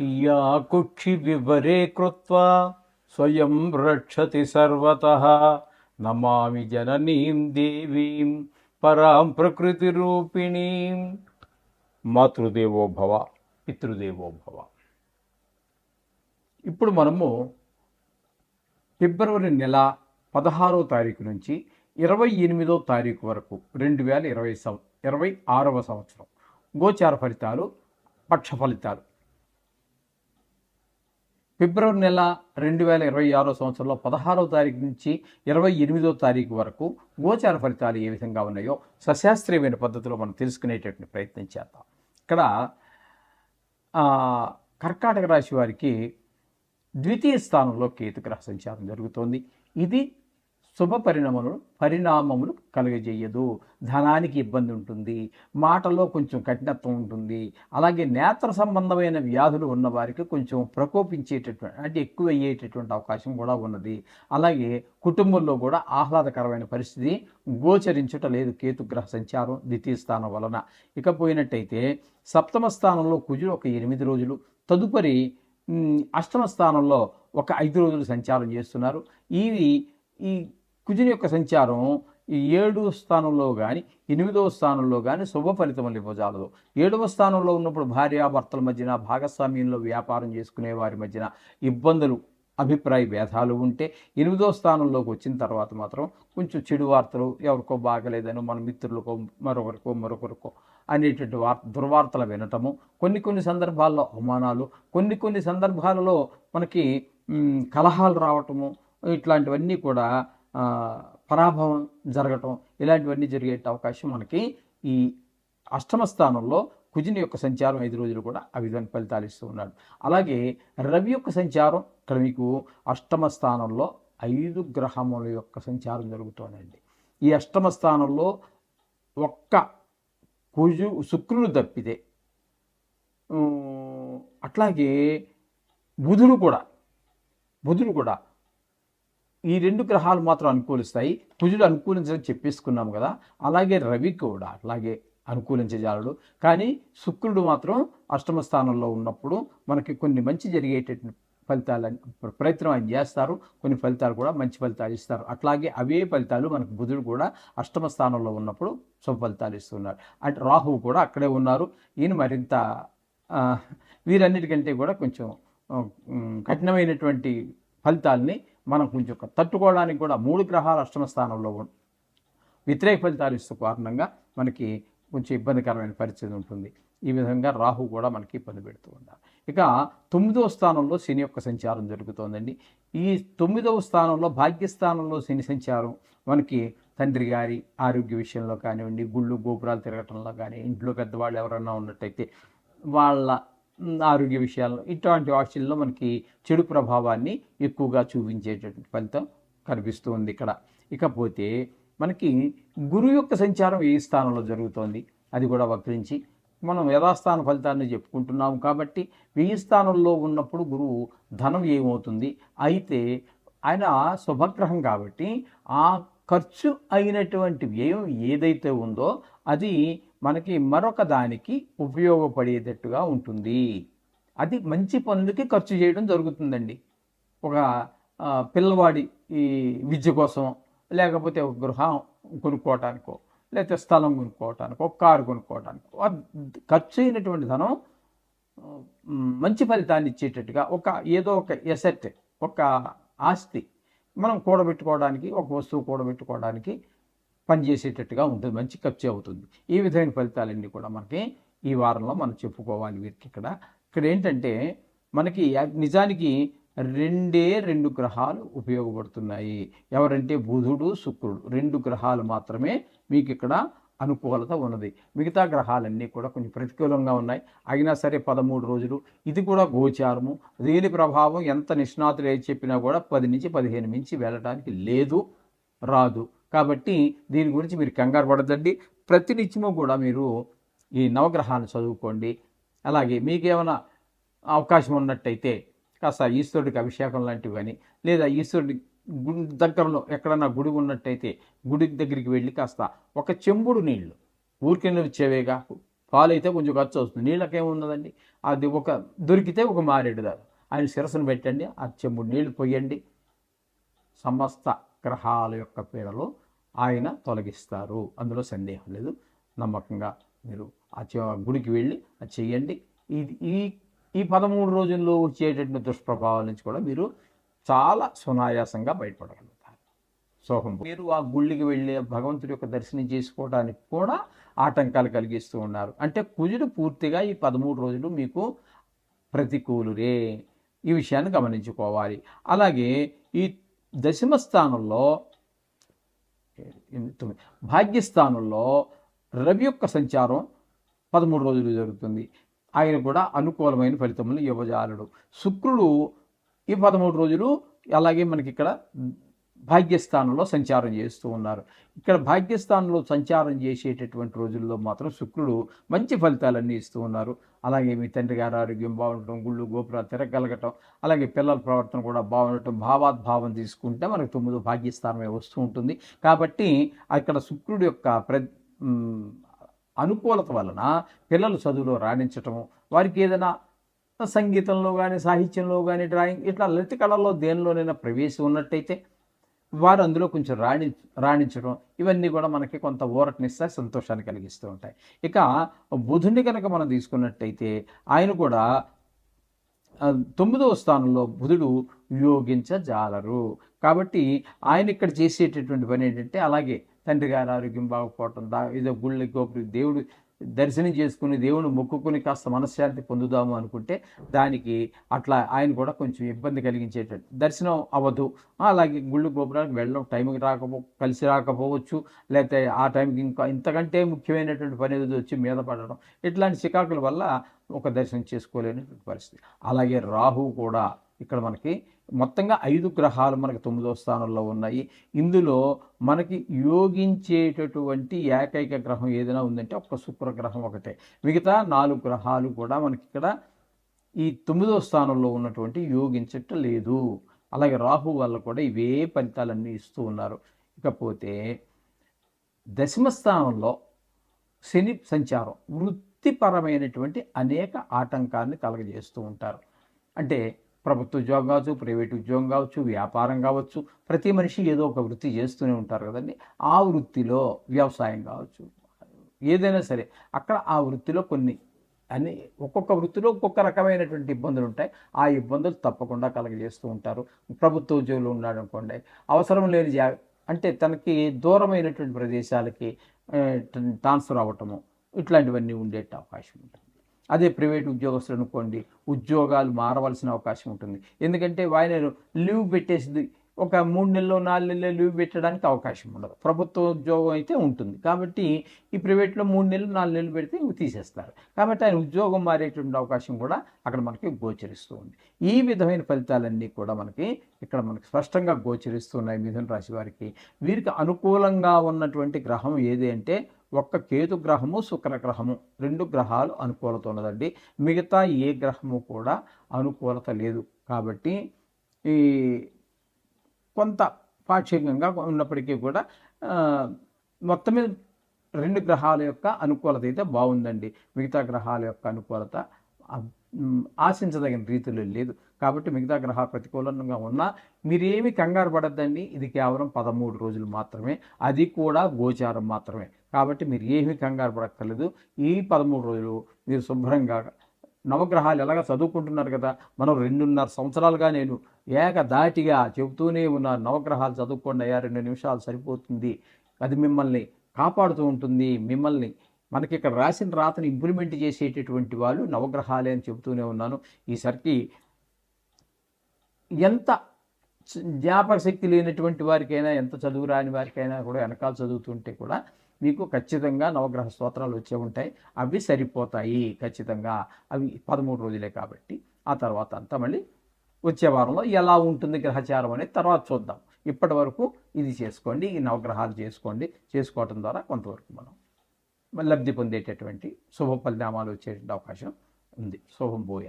Yeah వివరే కృత్వా స్వయం రక్షతి సర్వత. నమామి జననీం దేవీం పరాం ప్రకృతి రూపిణీం. మాతృదేవో భవ పితృదేవో భవ. ఇప్పుడు మనము ఫిబ్రవరి నెల పదహారో తారీఖు నుంచి ఇరవై ఎనిమిదో తారీఖు వరకు రెండు వేల ఇరవై సంవ ఇరవై ఆరవ సంవత్సరం గోచార ఫలితాలు పక్ష ఫలితాలు. ఫిబ్రవరి నెల రెండు వేల ఇరవై ఆరో సంవత్సరంలో పదహారో తారీఖు నుంచి ఇరవై ఎనిమిదో తారీఖు వరకు గోచార ఫలితాలు ఏ విధంగా ఉన్నాయో సశాస్త్రీయమైన పద్ధతిలో మనం తెలుసుకునేటటువంటి ప్రయత్నం చేద్దాం. ఇక్కడ కర్కాటక రాశి వారికి ద్వితీయ స్థానంలో కేతుగ్రహ సంచారం జరుగుతోంది. ఇది శుభ పరిణామములు పరిణామములు కలుగజేయదు. ధనానికి ఇబ్బంది ఉంటుంది మాటలో కొంచెం కఠినత్వం ఉంటుంది. అలాగే నేత్ర సంబంధమైన వ్యాధులు ఉన్న వారికి కొంచెం ప్రకోపించేటటువంటి అంటే ఎక్కువ అయ్యేటటువంటి అవకాశం కూడా ఉన్నది. అలాగే కుటుంబంలో కూడా ఆహ్లాదకరమైన పరిస్థితి గోచరించుట లేదు కేతుగ్రహ సంచారం ద్వితీయ స్థానం వలన. ఇకపోయినట్టయితే సప్తమ స్థానంలో కుజుడు ఒక ఎనిమిది రోజులు తదుపరి అష్టమ స్థానంలో ఒక ఐదు రోజులు సంచారం చేస్తున్నారు. ఇది ఈ కుజుని యొక్క సంచారం ఈ ఏడు స్థానంలో కానీ ఎనిమిదవ స్థానంలో కానీ శుభ ఫలితములు ఇవ్వజాలదు ఏడవ స్థానంలో ఉన్నప్పుడు భార్యాభర్తల మధ్యన భాగస్వామ్యంలో వ్యాపారం చేసుకునే వారి మధ్యన ఇబ్బందులు అభిప్రాయ భేదాలు ఉంటే ఎనిమిదో స్థానంలోకి వచ్చిన తర్వాత మాత్రం కొంచెం చెడు వార్తలు ఎవరికో బాగలేదని మన మిత్రులకో మరొకరికో మరొకరికో అనేటువంటి వార్త దుర్వార్తలు వినటము కొన్ని కొన్ని సందర్భాల్లో అవమానాలు కొన్ని కొన్ని సందర్భాలలో మనకి కలహాలు రావటము ఇట్లాంటివన్నీ కూడా పరాభవం జరగటం ఇలాంటివన్నీ జరిగే అవకాశం మనకి ఈ అష్టమ స్థానంలో కుజుని యొక్క సంచారం ఐదు రోజులు కూడా ఆ విధంగా ఫలితాలు ఇస్తూ ఉన్నాడు. అలాగే రవి యొక్క సంచారం ఇక్కడ మీకు అష్టమ స్థానంలో ఐదు గ్రహముల యొక్క సంచారం జరుగుతోందండి ఈ అష్టమ స్థానంలో ఒక్క కుజు శుక్రుడు తప్పితే అట్లాగే బుధుడు కూడా బుధుడు కూడా ఈ రెండు గ్రహాలు మాత్రం అనుకూలిస్తాయి. కుజుడు అనుకూలించడం చెప్పేసుకున్నాం కదా. అలాగే రవి కూడా అట్లాగే అనుకూలించజాలడు కానీ శుక్రుడు మాత్రం అష్టమ స్థానంలో ఉన్నప్పుడు మనకి కొన్ని మంచి జరిగేటటువంటి ఫలితాలు ప్రయత్నం ఆయన చేస్తారు. కొన్ని ఫలితాలు కూడా మంచి ఫలితాలు ఇస్తారు. అట్లాగే అవే ఫలితాలు మనకు బుధుడు కూడా అష్టమ స్థానంలో ఉన్నప్పుడు శుభ ఫలితాలు ఇస్తున్నారు. అంటే రాహువు కూడా అక్కడే ఉన్నారు. ఈయన మరింత వీరన్నిటికంటే కూడా కొంచెం కఠినమైనటువంటి ఫలితాలని మనం కొంచెం తట్టుకోవడానికి కూడా మూడు గ్రహాలు అష్టమ స్థానంలో వ్యతిరేక ఫలితాలు ఇస్తూ కారణంగా మనకి కొంచెం ఇబ్బందికరమైన పరిస్థితి ఉంటుంది. ఈ విధంగా రాహు కూడా మనకి ఇబ్బంది పెడుతూ ఉండాలి. ఇక తొమ్మిదవ స్థానంలో శని యొక్క సంచారం జరుగుతోందండి. ఈ తొమ్మిదవ స్థానంలో భాగ్యస్థానంలో శని సంచారం మనకి తండ్రి గారి ఆరోగ్య విషయంలో కానివ్వండి గుళ్ళు గోపురాలు తిరగటంలో కానీ ఇంట్లో పెద్దవాళ్ళు ఎవరైనా ఉన్నట్టయితే వాళ్ళ ఆరోగ్య విషయాల్లో ఇటువంటి వాటిల్లో మనకి చెడు ప్రభావాన్ని ఎక్కువగా చూపించేటటువంటి ఫలితం కనిపిస్తూ ఉంది ఇక్కడ. ఇకపోతే మనకి గురువు యొక్క సంచారం ఏ స్థానంలో జరుగుతోంది? అది కూడా వక్రించి మనం యథాస్థాన ఫలితాన్ని చెప్పుకుంటున్నాం కాబట్టి వెయ్యి స్థానంలో ఉన్నప్పుడు గురువు ధనం ఏమవుతుంది? అయితే ఆయన శుభగ్రహం కాబట్టి ఆ ఖర్చు అయినటువంటి వ్యయం ఏదైతే ఉందో అది మనకి మరొక దానికి ఉపయోగపడేటట్టుగా ఉంటుంది. అది మంచి పనులకి ఖర్చు చేయడం జరుగుతుందండి. ఒక పిల్లవాడి ఈ విద్య కోసం లేకపోతే ఒక గృహం కొనుక్కోవటానికో లేకపోతే స్థలం కొనుక్కోవటానికో ఒక కారు కొనుక్కోవటానికో ఖర్చు అయినటువంటి ధనం మంచి ఫలితాన్ని ఇచ్చేటట్టుగా ఒక ఏదో ఒక ఎసెట్ ఒక ఆస్తి మనం కూడబెట్టుకోవడానికి ఒక వస్తువు కూడబెట్టుకోవడానికి పనిచేసేటట్టుగా ఉంటుంది. మంచి ఖర్చు అవుతుంది. ఈ విధమైన ఫలితాలన్నీ కూడా మనకి ఈ వారంలో మనం చెప్పుకోవాలి వీరికి ఇక్కడ. ఇక్కడ ఏంటంటే మనకి నిజానికి రెండే రెండు గ్రహాలు ఉపయోగపడుతున్నాయి. ఎవరంటే బుధుడు శుక్రుడు. రెండు గ్రహాలు మాత్రమే మీకు ఇక్కడ అనుకూలత ఉన్నది. మిగతా గ్రహాలన్నీ కూడా కొంచెం ప్రతికూలంగా ఉన్నాయి. అయినా సరే పదమూడు రోజులు. ఇది కూడా గోచారము. దీని ప్రభావం ఎంత నిష్ణాతులు ఏది చెప్పినా కూడా పది నుంచి పదిహేను మించి వెళ్ళడానికి లేదు రాదు. కాబట్టి దీని గురించి మీరు కంగారు పడదండి ప్రతినిత్యము కూడా మీరు ఈ నవగ్రహాన్ని చదువుకోండి. అలాగే మీకేమైనా అవకాశం ఉన్నట్టయితే కాస్త ఈశ్వరుడికి అభిషేకం లాంటివి కానీ లేదా ఈశ్వరుడి గుడి దగ్గరలో ఎక్కడన్నా గుడి ఉన్నట్టయితే గుడి దగ్గరికి వెళ్ళి కాస్త ఒక చెంబుడు నీళ్ళు ఊరికే వచ్చేవేగా పాలు అయితే కొంచెం ఖర్చు వస్తుంది. నీళ్ళకేమున్నదండి అది ఒక దొరికితే ఒక మారేడు దారు. ఆయన శిరస్సును పెట్టండి ఆ చెంబుడు నీళ్ళు పోయండి. సమస్త గ్రహాల యొక్క పీడలు ఆయన తొలగిస్తారు. అందులో సందేహం లేదు. నమ్మకంగా మీరు ఆ గుడికి వెళ్ళి అది చేయండి. ఇది ఈ ఈ పదమూడు రోజుల్లో వచ్చేటటువంటి దుష్ప్రభావాల నుంచి కూడా మీరు చాలా సునాయాసంగా బయటపడగలుగుతారు. సోహం మీరు ఆ గుళ్ళకి వెళ్ళి భగవంతుడి యొక్క దర్శనం చేసుకోవడానికి కూడా ఆటంకాలు కలిగిస్తూ ఉన్నారు. అంటే కుజుడు పూర్తిగా ఈ పదమూడు రోజులు మీకు ప్రతికూలురే. ఈ విషయాన్ని గమనించుకోవాలి. అలాగే ఈ దశమ స్థానంలో తొమ్మిది భాగ్యస్థానంలో రవి యొక్క సంచారం పదమూడు రోజులు జరుగుతుంది. ఆయన కూడా అనుకూలమైన ఫలితములు ఇవ్వజాలడు. శుక్రుడు ఈ పదమూడు రోజులు అలాగే మనకి ఇక్కడ భాగ్యస్థానంలో సంచారం చేస్తూ ఉన్నారు. ఇక్కడ భాగ్యస్థానంలో సంచారం చేసేటటువంటి రోజుల్లో మాత్రం శుక్రుడు మంచి ఫలితాలన్నీ ఇస్తూ ఉన్నారు. అలాగే మీ తండ్రి గారి ఆరోగ్యం బాగుండటం గుళ్ళు గోపురాలు తిరగలగటం అలాగే పిల్లల ప్రవర్తన కూడా బాగుండటం భావాద్భావం తీసుకుంటే మనకు తొమ్మిదో భాగ్యస్థానమే వస్తూ ఉంటుంది. కాబట్టి అక్కడ శుక్రుడు యొక్క ప్ర అనుకూలత వలన పిల్లలు చదువులో రాణించటము వారికి ఏదైనా సంగీతంలో కానీ సాహిత్యంలో కానీ డ్రాయింగ్ ఇట్లా లలిత కళల్లో దేనిలోనైనా ప్రవేశం ఉన్నట్టయితే వారు అందులో కొంచెం రాణి రాణించడం ఇవన్నీ కూడా మనకి కొంత ఊరటనిస్తే సంతోషాన్ని కలిగిస్తూ ఉంటాయి. ఇక బుధుని కనుక మనం తీసుకున్నట్టయితే ఆయన కూడా తొమ్మిదవ స్థానంలో బుధుడు యోగించజాలరు. కాబట్టి ఆయన ఇక్కడ చేసేటటువంటి పని ఏంటంటే అలాగే తండ్రి గారి ఆరోగ్యం బాగుపోవటం దా ఏదో గుళ్ళకి గోపురి దేవుడు దర్శనం చేసుకుని దేవుని మొక్కుకుని కాస్త మనశ్శాంతి పొందుదాము అనుకుంటే దానికి అట్లా ఆయన కూడా కొంచెం ఇబ్బంది కలిగించేటట్టు. దర్శనం అవ్వదు. అలాగే గుళ్ళు గోపురాలకు వెళ్ళడం టైంకి రాకపో కలిసి రాకపోవచ్చు. లేకపోతే ఆ టైంకి ఇంకా ఇంతకంటే ముఖ్యమైనటువంటి పని ఏదో వచ్చి మీద పడడం ఇట్లాంటి చికాకుల వల్ల ఒక దర్శనం చేసుకోలేనటువంటి పరిస్థితి. అలాగే రాహు కూడా ఇక్కడ మనకి మొత్తంగా ఐదు గ్రహాలు మనకి తొమ్మిదో స్థానంలో ఉన్నాయి. ఇందులో మనకి యోగించేటటువంటి ఏకైక గ్రహం ఏదైనా ఉందంటే ఒక శుక్ర గ్రహం ఒకటే. మిగతా నాలుగు గ్రహాలు కూడా మనకి ఇక్కడ ఈ తొమ్మిదో స్థానంలో ఉన్నటువంటి యోగించటం లేదు. అలాగే రాహు వల్ల కూడా ఇవే ఫలితాలన్నీ ఇస్తూ ఉన్నారు. ఇకపోతే దశమ స్థానంలో శని సంచారం వృత్తిపరమైనటువంటి అనేక ఆటంకాన్ని కలగజేస్తూ ఉంటారు. అంటే ప్రభుత్వ ఉద్యోగం కావచ్చు ప్రైవేట్ ఉద్యోగం కావచ్చు వ్యాపారం కావచ్చు ప్రతి మనిషి ఏదో ఒక వృత్తి చేస్తూనే ఉంటారు కదండి. ఆ వృత్తిలో వ్యవసాయం కావచ్చు ఏదైనా సరే అక్కడ ఆ వృత్తిలో కొన్ని అన్ని ఒక్కొక్క వృత్తిలో ఒక్కొక్క రకమైనటువంటి ఇబ్బందులు ఉంటాయి. ఆ ఇబ్బందులు తప్పకుండా కలగజేస్తూ ఉంటారు. ప్రభుత్వ ఉద్యోగులు ఉన్నాడు అనుకోండి అవసరం లేని జా అంటే తనకి దూరమైనటువంటి ప్రదేశాలకి ట్రాన్స్ఫర్ అవ్వటము ఇట్లాంటివన్నీ ఉండే అవకాశం ఉంటుంది. అదే ప్రైవేట్ ఉద్యోగస్తులు అనుకోండి ఉద్యోగాలు మారవలసిన అవకాశం ఉంటుంది. ఎందుకంటే ఆయన లీవ్ పెట్టేసింది ఒక మూడు నెలలు నాలుగు నెలలు లీవ్ పెట్టడానికి అవకాశం ఉండదు. ప్రభుత్వ ఉద్యోగం అయితే ఉంటుంది. కాబట్టి ఈ ప్రైవేట్లో మూడు నెలలు నాలుగు నెలలు పెడితే ఇవి తీసేస్తారు. కాబట్టి ఆయన ఉద్యోగం మారేటువంటి అవకాశం కూడా అక్కడ మనకి గోచరిస్తూ ఉంది. ఈ విధమైన ఫలితాలన్నీ కూడా మనకి ఇక్కడ మనకి స్పష్టంగా గోచరిస్తున్నాయి మిథున రాశి వారికి. వీరికి అనుకూలంగా ఉన్నటువంటి గ్రహం ఏది అంటే ఒక్క కేతు గ్రహము శుక్ర గ్రహము రెండు గ్రహాలు అనుకూలత ఉన్నదండి మిగతా ఏ గ్రహము కూడా అనుకూలత లేదు. కాబట్టి ఈ కొంత పాక్షికంగా ఉన్నప్పటికీ కూడా మొత్తం మీద రెండు గ్రహాల యొక్క అనుకూలత అయితే బాగుందండి. మిగతా గ్రహాల యొక్క అనుకూలత ఆశించదగిన రీతిలో లేదు. కాబట్టి మిగతా గ్రహ ప్రతికూలంగా ఉన్నా మీరేమి కంగారు పడద్దండి. ఇది కేవలం పదమూడు రోజులు మాత్రమే. అది కూడా గోచారం మాత్రమే. కాబట్టి మీరు ఏమీ కంగారు పడక్కర్లేదు. ఈ పదమూడు రోజులు మీరు శుభ్రంగా నవగ్రహాలు ఎలాగ చదువుకుంటున్నారు కదా? మనం రెండున్నర సంవత్సరాలుగా నేను ఏకదాటిగా చెబుతూనే ఉన్నాను. నవగ్రహాలు చదువుకోండి అయ్యా రెండు నిమిషాలు సరిపోతుంది. అది మిమ్మల్ని కాపాడుతూ ఉంటుంది. మిమ్మల్ని మనకి ఇక్కడ రాసిన రాతను ఇంప్లిమెంట్ చేసేటటువంటి వాళ్ళు నవగ్రహాలే అని చెబుతూనే ఉన్నాను. ఈసరికి ఎంత జ్ఞాపక శక్తి లేనటువంటి వారికైనా ఎంత చదువు రాని వారికైనా కూడా వెనకాల చదువుతుంటే కూడా మీకు ఖచ్చితంగా నవగ్రహ స్తోత్రాలు వచ్చే ఉంటాయి. అవి సరిపోతాయి ఖచ్చితంగా. అవి పదమూడు రోజులే కాబట్టి ఆ తర్వాత అంతా మళ్ళీ వచ్చే వారంలో ఎలా ఉంటుంది గ్రహచారం అనేది తర్వాత చూద్దాం. ఇప్పటి వరకు ఇది చేసుకోండి ఈ నవగ్రహాలు చేసుకోండి. చేసుకోవటం ద్వారా కొంతవరకు మనం లబ్ధి పొందేటటువంటి శుభ పరిణామాలు వచ్చేటువంటి అవకాశం ఉంది. శుభం పోయా